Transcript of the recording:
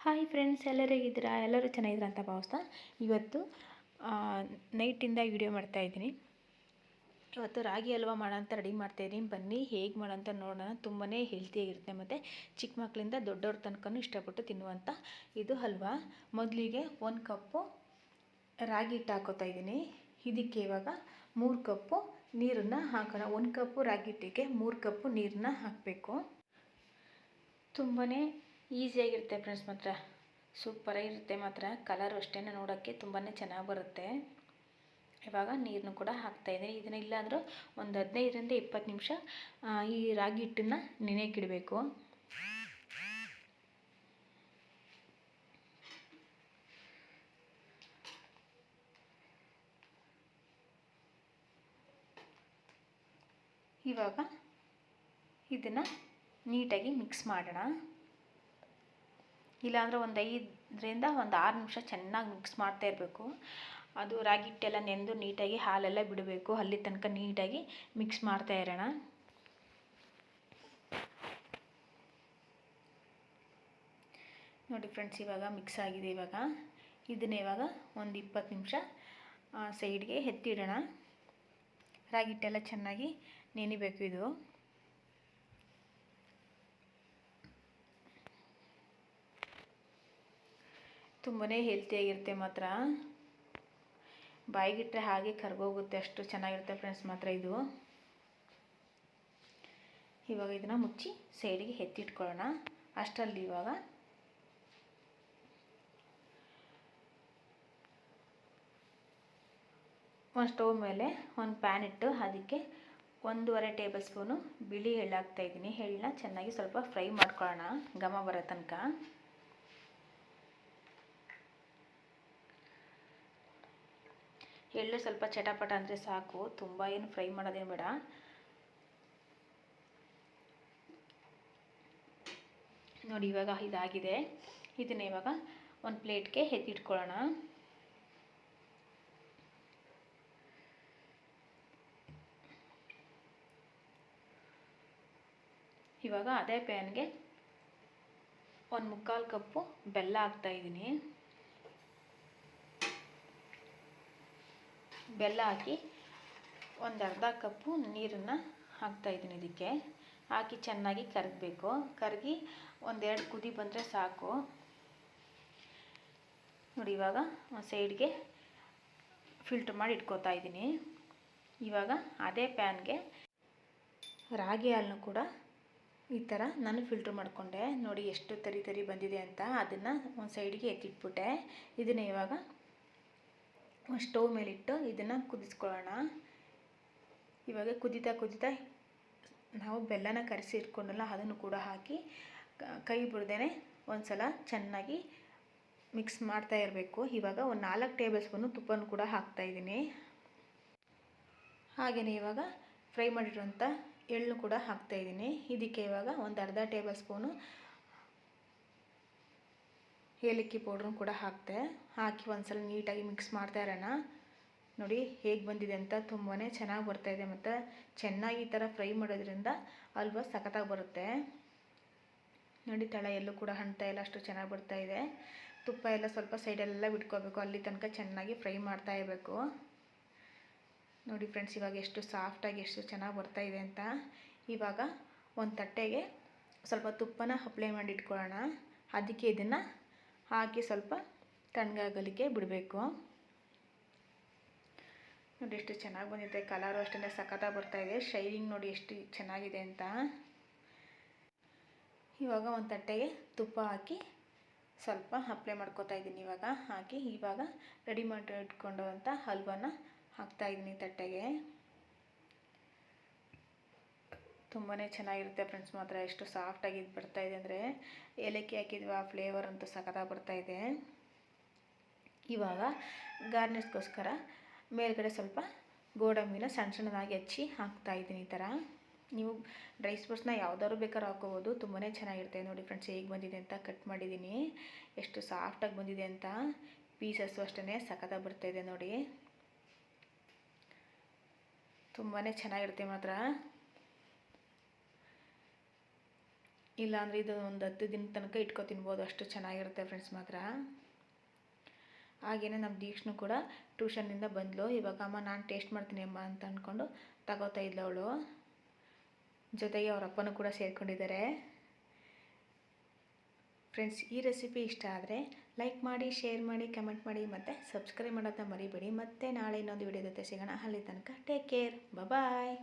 Hi friends ಎಲ್ಲರೂ ಹೇಗಿದ್ದೀರಾ? ಎಲ್ಲರೂ ಚೆನ್ನಾಗಿದ್ದೀರಾ ಅಂತ ಭಾವಿಸ್ತಾ ಇವತ್ತು ನೈಟಿಂದ ವಿಡಿಯೋ ಮಾಡ್ತಾಯಿದ್ದೀನಿ ಇವತ್ತು ರಾಗಿ ಹಲ್ವ ಮಾಡೋಂಥ ರೆಡಿ ಮಾಡ್ತಾಯಿದ್ದೀನಿ ಬನ್ನಿ, ಹೇಗೆ ಮಾಡೋಂಥ ನೋಡೋಣ. ತುಂಬಾ ಹೆಲ್ತಿಯಾಗಿರುತ್ತೆ ಮತ್ತು ಚಿಕ್ಕ ಮಕ್ಕಳಿಂದ ದೊಡ್ಡವ್ರ ತನಕನೂ ಇಷ್ಟಪಟ್ಟು ತಿನ್ನುವಂಥ ಇದು ಹಲ್ವ. ಮೊದಲಿಗೆ ಒಂದು ಕಪ್ಪು ರಾಗಿ ಹಿಟ್ಟು ಹಾಕೋತಾ ಇದ್ದೀನಿ. ಇದಕ್ಕೆ ಇವಾಗ ಮೂರು ಕಪ್ಪು ನೀರನ್ನು ಹಾಕೋಣ. ಒಂದು ಕಪ್ಪು ರಾಗಿ ಹಿಟ್ಟಿಗೆ ಮೂರು ಕಪ್ಪು ನೀರನ್ನ ಹಾಕಬೇಕು. ತುಂಬಾ ಈಸಿಯಾಗಿರುತ್ತೆ ಫ್ರೆಂಡ್ಸ್ ಮಾತ್ರ. ಸೂಪರಾಗಿರುತ್ತೆ ಮಾತ್ರ. ಕಲರ್ ಅಷ್ಟೇ ನೋಡೋಕ್ಕೆ ತುಂಬಾ ಚೆನ್ನಾಗಿ ಬರುತ್ತೆ. ಇವಾಗ ನೀರನ್ನು ಕೂಡ ಹಾಕ್ತಾಯಿದ್ದೀನಿ ಇದನ್ನ ಇಲ್ಲಾಂದರೂ ಒಂದು ಹದಿನೈದರಿಂದ ಇಪ್ಪತ್ತು ನಿಮಿಷ ಈ ರಾಗಿ ಹಿಟ್ಟನ್ನು ನೆನೆಯಕ್ಕಿಡಬೇಕು ಇವಾಗ ಇದನ್ನು ನೀಟಾಗಿ ಮಿಕ್ಸ್ ಮಾಡೋಣ. ಇಲ್ಲಾಂದರೆ ಒಂದು ಐದರಿಂದ ಒಂದು ಆರು ನಿಮಿಷ ಚೆನ್ನಾಗಿ ಮಿಕ್ಸ್ ಮಾಡ್ತಾ ಇರಬೇಕು. ಅದು ರಾಗಿ ಹಿಟ್ಟೆಲ್ಲ ನೆಂದು ನೀಟಾಗಿ ಹಾಲೆಲ್ಲ ಬಿಡಬೇಕು. ಅಲ್ಲಿ ತನಕ ನೀಟಾಗಿ ಮಿಕ್ಸ್ ಮಾಡ್ತಾ ಇರೋಣ. ನೋಡಿ ಫ್ರೆಂಡ್ಸ್ ಇವಾಗ ಮಿಕ್ಸ್ ಆಗಿದೆ ಇವಾಗ. ಇದನ್ನ ಇವಾಗ ಒಂದು ಇಪ್ಪತ್ತು ನಿಮಿಷ ಸೈಡ್ಗೆ ಎತ್ತಿಡೋಣ. ರಾಗಿ ಹಿಟ್ಟೆಲ್ಲ ಚೆನ್ನಾಗಿ ನೆನಿಬೇಕು ಇದು. ತುಂಬಾ ಹೆಲ್ತಿಯಾಗಿರುತ್ತೆ ಮಾತ್ರ. ಬಾಯಿಗಿಟ್ಟರೆ ಹಾಗೆ ಕರ್ಗೋಗುತ್ತೆ, ಅಷ್ಟು ಚೆನ್ನಾಗಿರುತ್ತೆ ಫ್ರೆಂಡ್ಸ್ ಮಾತ್ರ ಇದು. ಇವಾಗ ಇದನ್ನು ಮುಚ್ಚಿ ಸೈಡಿಗೆ ಎತ್ತಿಟ್ಕೊಳ್ಳೋಣ. ಅಷ್ಟರಲ್ಲಿ ಇವಾಗ ಒಂದು ಸ್ಟವ್ ಮೇಲೆ ಒಂದು ಪ್ಯಾನ್ ಇಟ್ಟು ಅದಕ್ಕೆ ಒಂದೂವರೆ ಟೇಬಲ್ ಸ್ಪೂನು ಬಿಳಿ ಎಳ್ಳು ಹಾಕ್ತಾಯಿದ್ದೀನಿ ಎಳ್ಳನ್ನ ಚೆನ್ನಾಗಿ ಸ್ವಲ್ಪ ಫ್ರೈ ಮಾಡ್ಕೊಳ್ಳೋಣ. ಘಮ ಬರೋ ತನಕ. ಎಳ್ಳು ಸ್ವಲ್ಪ ಚಟಪಟ ಅಂದರೆ ಸಾಕು. ತುಂಬ ಏನು ಫ್ರೈ ಮಾಡೋದೇನು ಬೇಡ. ನೋಡಿ, ಇವಾಗ ಇದಾಗಿದೆ. ಇದನ್ನ ಇವಾಗ ಒಂದು ಪ್ಲೇಟ್ಗೆ ಎತ್ತಿಟ್ಕೊಳ್ಳೋಣ. ಇವಾಗ ಅದೇ ಪ್ಯಾನ್ಗೆ ಒಂದು ಮುಕ್ಕಾಲು ಕಪ್ಪು ಬೆಲ್ಲ ಹಾಕ್ತಾಯಿದ್ದೀನಿ ಬೆಲ್ಲ ಹಾಕಿ ಒಂದು ಅರ್ಧ ಕಪ್ಪು ನೀರನ್ನು ಹಾಕ್ತಾಯಿದ್ದೀನಿ ಇದಕ್ಕೆ. ಹಾಕಿ ಚೆನ್ನಾಗಿ ಕರಗಬೇಕು. ಕರಗಿ ಒಂದೆರಡು ಕುದಿ ಬಂದರೆ ಸಾಕು. ನೋಡಿ, ಇವಾಗ ಸೈಡ್ಗೆ ಫಿಲ್ಟ್ರ್ ಮಾಡಿ ಇಟ್ಕೋತಾ ಇದ್ದೀನಿ. ಇವಾಗ ಅದೇ ಪ್ಯಾನ್ಗೆ ರಾಗಿ ಹಾಲನ್ನು ಕೂಡ ಈ ಥರ ನಾನು ಫಿಲ್ಟ್ರ್ ಮಾಡಿಕೊಂಡೆ. ನೋಡಿ, ಎಷ್ಟು ತರಿ ತರಿ ಬಂದಿದೆ ಅಂತ ಅದನ್ನು ಒಂದು ಸೈಡ್ಗೆ ಎತ್ತಿಟ್ಬಿಟ್ಟೆ. ಇದನ್ನು ಇವಾಗ ಸ್ಟವ್ ಮೇಲಿಟ್ಟು ಇದನ್ನು ಕುದಿಸ್ಕೊಳ್ಳೋಣ. ಇವಾಗ ಕುದಿತಾ ಕುದಿತಾ ನಾವು ಬೆಲ್ಲನ ಕರೆಸಿ ಇಟ್ಕೊಂಡಲ್ಲ ಅದನ್ನು ಕೂಡ ಹಾಕಿ, ಕೈ ಬಿಡ್ದೇ ಒಂದು ಸಲ ಚೆನ್ನಾಗಿ ಮಿಕ್ಸ್ ಮಾಡ್ತಾ ಇರಬೇಕು. ಇವಾಗ ಒಂದು ನಾಲ್ಕು ಟೇಬಲ್ ಸ್ಪೂನು ತುಪ್ಪನ ಕೂಡ ಹಾಕ್ತಾಯಿದ್ದೀನಿ ಹಾಗೆಯೇ ಇವಾಗ ಫ್ರೈ ಮಾಡಿರುವಂಥ ಎಳ್ಳು ಕೂಡ ಹಾಕ್ತಾಯಿದ್ದೀನಿ ಇದಕ್ಕೆ ಇವಾಗ ಒಂದು ಅರ್ಧ ಟೇಬಲ್ ಸ್ಪೂನು ಏಲಕ್ಕಿ ಪೌಡ್ರನ್ನು ಕೂಡ ಹಾಕಿದೆ. ಹಾಕಿ ಒಂದ್ಸಲ ನೀಟಾಗಿ ಮಿಕ್ಸ್ ಮಾಡ್ತಾ ಇರೋಣ. ನೋಡಿ ಹೇಗೆ ಬಂದಿದೆ ಅಂತ ತುಂಬಾ ಚೆನ್ನಾಗಿ ಬರ್ತಾಯಿದೆ ಮತ್ತು ಚೆನ್ನಾಗಿ ಈ ಥರ ಫ್ರೈ ಮಾಡೋದ್ರಿಂದ ಅಲ್ವಾ ಸಖತ್ತಾಗಿ ಬರುತ್ತೆ. ನೋಡಿ ತಳ ಎಲ್ಲೂ ಕೂಡ ಹಣ್ತಾ ಇಲ್ಲ, ಅಷ್ಟು ಚೆನ್ನಾಗಿ ಇದೆ. ತುಪ್ಪ ಎಲ್ಲ ಸ್ವಲ್ಪ ಸೈಡೆಲ್ಲ ಬಿಟ್ಕೋಬೇಕು, ಅಲ್ಲಿ ತನಕ ಚೆನ್ನಾಗಿ ಫ್ರೈ ಮಾಡ್ತಾ ಇರಬೇಕು. ನೋಡಿ ಫ್ರೆಂಡ್ಸ್ ಇವಾಗ ಎಷ್ಟು ಸಾಫ್ಟಾಗಿ ಎಷ್ಟು ಚೆನ್ನಾಗಿ ಬರ್ತಾಯಿದೆ ಅಂತ. ಇವಾಗ ಒಂದು ತಟ್ಟೆಗೆ ಸ್ವಲ್ಪ ತುಪ್ಪನ ಅಪ್ಲೈ ಮಾಡಿ ಇಟ್ಕೊಳ್ಳೋಣ. ಅದಕ್ಕೆ ಇದನ್ನು ಹಾಕಿ ಸ್ವಲ್ಪ ತಣ್ಣಗಾಗಲಿಕ್ಕೆ ಬಿಡಬೇಕು. ನೋಡಿ ಎಷ್ಟು ಚೆನ್ನಾಗಿ ಬಂದಿದೆ. ಕಲರು ಅಷ್ಟೇ ಸಖತ್ತಾಗಿ ಬರ್ತಾಯಿದೆ ಶೈನಿಂಗ್ ನೋಡಿ ಎಷ್ಟು ಚೆನ್ನಾಗಿದೆ ಅಂತ. ಇವಾಗ ಒಂದು ತಟ್ಟೆಗೆ ತುಪ್ಪ ಹಾಕಿ ಸ್ವಲ್ಪ ಅಪ್ಲೈ ಮಾಡ್ಕೋತಾ ಇದ್ದೀನಿ ಇವಾಗ. ಹಾಕಿ ಇವಾಗ ರೆಡಿ ಮಾಡಿ ಇಟ್ಕೊಂಡಂಥ ಹಲ್ವನ ಹಾಕ್ತಾಯಿದ್ದೀನಿ ತಟ್ಟೆಗೆ. ತುಂಬಾ ಚೆನ್ನಾಗಿರುತ್ತೆ ಫ್ರೆಂಡ್ಸ್. ಮಾತ್ರ ಎಷ್ಟು ಸಾಫ್ಟಾಗಿ ಇದು ಬರ್ತಾಯಿದೆ ಅಂದರೆ ಏಲಕ್ಕಿ ಹಾಕಿದ್ವಿ ಆ ಫ್ಲೇವರ್ ಅಂತೂ ಸಖತ್ತಾಗಿ ಬರ್ತಾಯಿದೆ ಇವಾಗ ಗಾರ್ನಿಷ್ಗೋಸ್ಕರ ಮೇಲ್ಗಡೆ ಸ್ವಲ್ಪ ಗೋಡಂಬಿನ ಸಣ್ಣ ಸಣ್ಣದಾಗಿ ಹಚ್ಚಿ ಹಾಕ್ತಾಯಿದ್ದೀನಿ ಈ ಥರ ನೀವು ಡ್ರೈ ಫ್ರೂಟ್ಸ್ನ ಯಾವ್ದಾದ್ರು ಬೇಕಾದ್ರೂ ಹಾಕೋಬೋದು ತುಂಬಾ ಚೆನ್ನಾಗಿರುತ್ತೆ. ನೋಡಿ ಫ್ರೆಂಡ್ಸ್, ಹೇಗೆ ಬಂದಿದೆ ಅಂತ ಕಟ್ ಮಾಡಿದ್ದೀನಿ. ಎಷ್ಟು ಸಾಫ್ಟಾಗಿ ಬಂದಿದೆ ಅಂತ ಪೀಸಸ್ಸು ಅಷ್ಟೇ ಸಖತ್ತಾಗಿ ಬರ್ತಾಯಿದೆ ನೋಡಿ. ತುಂಬಾ ಚೆನ್ನಾಗಿರುತ್ತೆ ಮಾತ್ರ. ಇಲ್ಲಾಂದರೆ ಇದು ಒಂದು ಹತ್ತು ದಿನ ತನಕ ಇಟ್ಕೊ ತಿನ್ಬೋದು, ಅಷ್ಟು ಚೆನ್ನಾಗಿರುತ್ತೆ ಫ್ರೆಂಡ್ಸ್ ಮಾತ್ರ. ಹಾಗೆಯೇ ನಮ್ಮ ದೀಕ್ಷನು ಕೂಡ ಟ್ಯೂಷನ್ನಿಂದ ಬಂದಳು ಇವಾಗ ಅಮ್ಮ, ನಾನು ಟೇಸ್ಟ್ ಮಾಡ್ತೀನಿ ಅಮ್ಮ ಅಂತ ಅಂದ್ಕೊಂಡು ತಗೋತಾ ಇದ್ಲು ಅವಳು. ಜೊತೆಗೆ ಅವ್ರ ಅಪ್ಪನೂ ಕೂಡ ಸೇರಿಕೊಂಡಿದ್ದಾರೆ. ಫ್ರೆಂಡ್ಸ್ ಈ ರೆಸಿಪಿ ಇಷ್ಟ ಆದರೆ ಲೈಕ್ ಮಾಡಿ ಶೇರ್ ಮಾಡಿ ಕಮೆಂಟ್ ಮಾಡಿ ಮತ್ತು ಸಬ್ಸ್ಕ್ರೈಬ್ ಮಾಡೋದನ್ನ ಮರಿಬೇಡಿ. ಮತ್ತೆ ನಾಳೆ ಇನ್ನೊಂದು ವಿಡಿಯೋ ಜೊತೆ ಸಿಗೋಣ. ಅಲ್ಲಿ ತನಕ ಟೇಕ್ ಕೇರ್ ಬಾಯ್